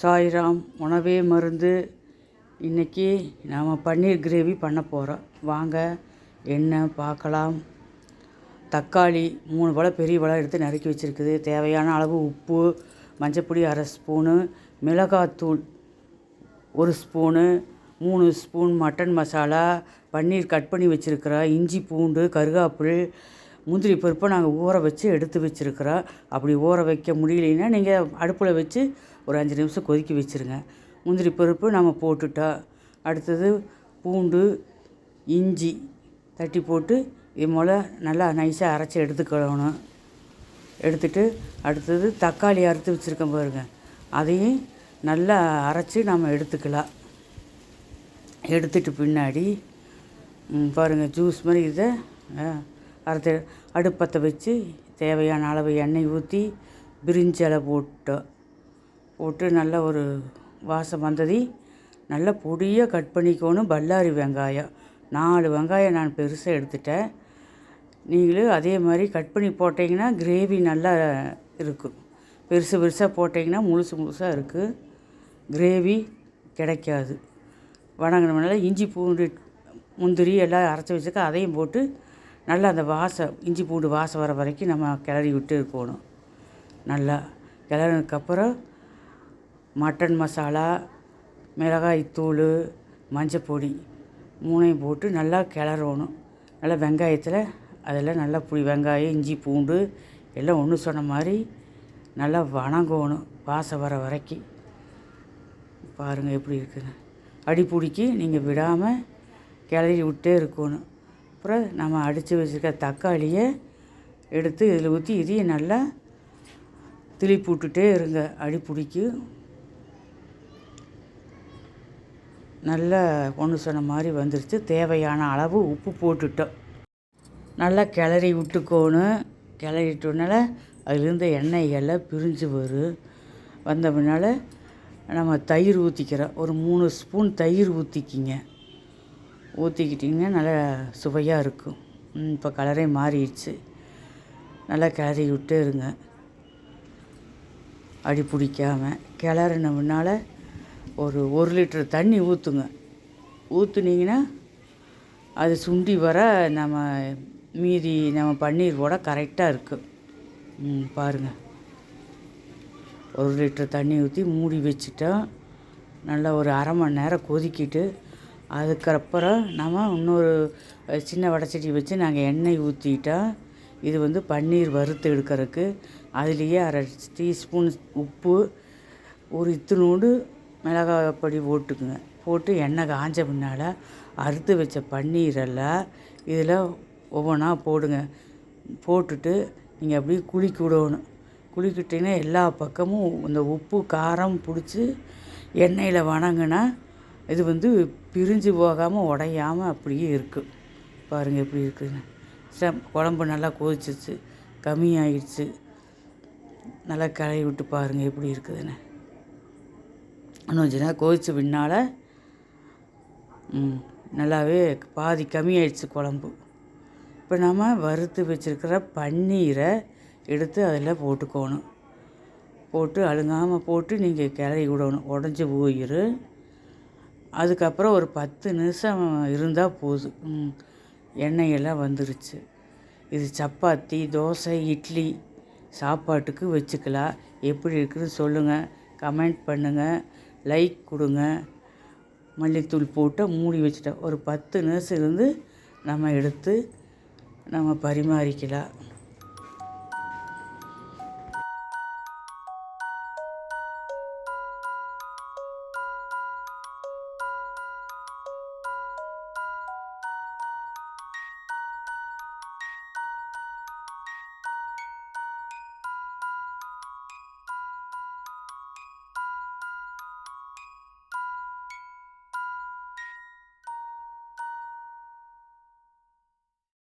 சாய்ராம் உணவே மருந்து. இன்றைக்கி நாம் பன்னீர் கிரேவி பண்ண போகிறோம் வாங்க என்ன பார்க்கலாம். தக்காளி மூணு பழம் பெரிய பழம் எடுத்து நறுக்கி வச்சுருக்குது. தேவையான அளவு உப்பு மஞ்சப்பொடி அரை ஸ்பூனு மிளகாத்தூள் ஒரு ஸ்பூனு மூணு spoon mutton masala paneer cut பண்ணி வச்சுருக்கிறோம் இஞ்சி பூண்டு கருகாப்புள் முந்திரி பருப்பை நாங்கள் ஊற வச்சு எடுத்து வச்சுருக்குறோம். அப்படி ஊற வைக்க முடியலைன்னா நீங்கள் அடுப்பில் வச்சு ஒரு அஞ்சு நிமிஷம் கொதிக்க வச்சுருங்க. முந்திரி பருப்பு நம்ம போட்டுட்டா அடுத்தது பூண்டு இஞ்சி தட்டி போட்டு இது போல் நல்லா நைஸாக அரைச்சி எடுத்துக்கணும். எடுத்துட்டு அடுத்தது தக்காளி அறுத்து வச்சுருக்கேன் பாருங்க. அதையும் நல்லா அரைச்சி நம்ம எடுத்துக்கலாம். எடுத்துட்டு பின்னாடி பாருங்கள் பாருங்க ஜூஸ் மாதிரி இதை அடுத்து அடுப்பத்தை வச்சு தேவையான அளவு எண்ணெய் ஊற்றி பிரிஞ்சலை போட்டோம் போட்டு நல்ல ஒரு வாசம் வந்ததி நல்ல பொடியாக கட் பண்ணிக்கணும். பல்லாரி வெங்காயம் நாலு வெங்காயம் நான் பெருசாக எடுத்துட்டேன். நீங்களும் அதே மாதிரி கட் பண்ணி போட்டிங்கன்னா கிரேவி நல்லா இருக்கும். பெருசு பெருசாக போட்டிங்கன்னா முழுசு முழுசாக இருக்குது கிரேவி கிடைக்காது. வணங்கினோம்னால இஞ்சி பூண்டு முந்திரி எல்லாம் அரைச்சி வச்சுக்க அதையும் போட்டு நல்லா அந்த வாசம் இஞ்சி பூண்டு வாசம் வர வரைக்கும் நம்ம கிளறி விட்டு இருக்கணும் நல்லா கிளறினதுக்கப்புறம் மட்டன் மசாலா மிளகாய் தூள் மஞ்சப்பொடி மூணையும் போட்டு நல்லா கிளறணும். நல்லா வெங்காயத்தில் அதில் நல்லா புளி வெங்காயம் இஞ்சி பூண்டு எல்லாம் ஒன்று சொன்ன மாதிரி நல்லா வணங்கணும் வாசம் வர வரைக்கும். பாருங்கள் எப்படி இருக்குதுன்னு அடிப்பிடிக்கி நீங்கள் விடாமல் கிளறி விட்டே இருக்கணும். அப்புறம் நம்ம அடித்து வச்சுருக்க தக்காளியை எடுத்து இதில் ஊற்றி இதையும் நல்லா திருப்பி விட்டுட்டே இருங்க. அடி பிடிக்கும் நல்லா ஒன்று சொன்ன மாதிரி வந்துருச்சு. தேவையான அளவு உப்பு போட்டுட்டோம். நல்லா கிளறி விட்டுக்கோணும். கிளறிட்டோனால அதுலேருந்து எண்ணெய் எல்லாம் பிரிஞ்சு வரும் வந்த பின்னால் நம்ம தயிர் ஊற்றிக்கிறோம் ஒரு மூணு ஸ்பூன் தயிர் ஊற்றிக்கிங்க ஊற்றிக்கிட்டிங்கன்னா நல்லா சுவையாக இருக்கும் இப்போ கலரே மாறிடுச்சு. நல்லா கிளறி விட்டே இருங்க. அடி பிடிக்காமல் கிளறின முன்னால் ஒரு ஒரு லிட்டர் தண்ணி ஊற்றுங்க ஊற்றுனீங்கன்னா அது சுண்டி வர நம்ம மீதி நம்ம பன்னீர் போட கரெக்டாக இருக்கும் ம் பாருங்கள் ஒரு லிட்டர் தண்ணி ஊற்றி மூடி வச்சுட்டோம் நல்லா ஒரு அரை மணி நேரம் கொதிக்கிட்டு அதுக்கப்புறம் நம்ம இன்னொரு சின்ன வடைச்சட்டி வச்சு நாங்கள் எண்ணெய் ஊற்றிட்டோம் இது வந்து பன்னீர் வறுத்து எடுக்கிறதுக்கு அதுலேயே அரை டீஸ்பூன் உப்பு ஒரு இத்தினூண்டு மிளகாய் பொடி போட்டுக்குங்க. போட்டு எண்ணெய் காஞ்ச பின்னால் அறுத்து வச்ச பன்னீரெல்லாம் இதில் ஒவ்வொன்றா போடுங்க. போட்டுட்டு நீங்கள் அப்படியே குளிக்க விடணும். குளிக்கிட்டீங்கன்னா எல்லா பக்கமும் இந்த உப்பு காரம் பிடிச்சி எண்ணெயில் வணங்கினா இது வந்து பிரிஞ்சு போகாமல் உடையாமல் அப்படியே இருக்கும் பாருங்கள் எப்படி இருக்குதுன்னு சம் குழம்பு நல்லா கொதிச்சிச்சு கம்மியாயிடுச்சு. நல்லா கிளறி விட்டு பாருங்கள் எப்படி இருக்குதுன்னு. இன்னும் கொஞ்ச நேரம் கொதிச்ச பின்னால் நல்லாவே பாதி கம்மியாயிடுச்சு குழம்பு. இப்போ நம்ம வறுத்து வச்சுருக்கிற பன்னீரை எடுத்து அதில் போட்டுக்கணும். போட்டு அழுங்காமல் போட்டு நீங்கள் கிளறி விடணும். உடஞ்சி போயிடும் அதுக்கப்புறம் ஒரு பத்து நிமிஷம் இருந்தால் போதும். எண்ணெயெல்லாம் வந்துருச்சு. இது சப்பாத்தி தோசை இட்லி சாப்பாட்டுக்கு வச்சுக்கலாம். எப்படி இருக்குன்னு சொல்லுங்கள் கமெண்ட் பண்ணுங்கள் லைக் கொடுங்க. மல்லித்தூள் போட்டு மூடி வச்சுட்டேன். ஒரு பத்து நிமிஷம் இருந்து நம்ம எடுத்து நம்ம பரிமாறிக்கலாம்.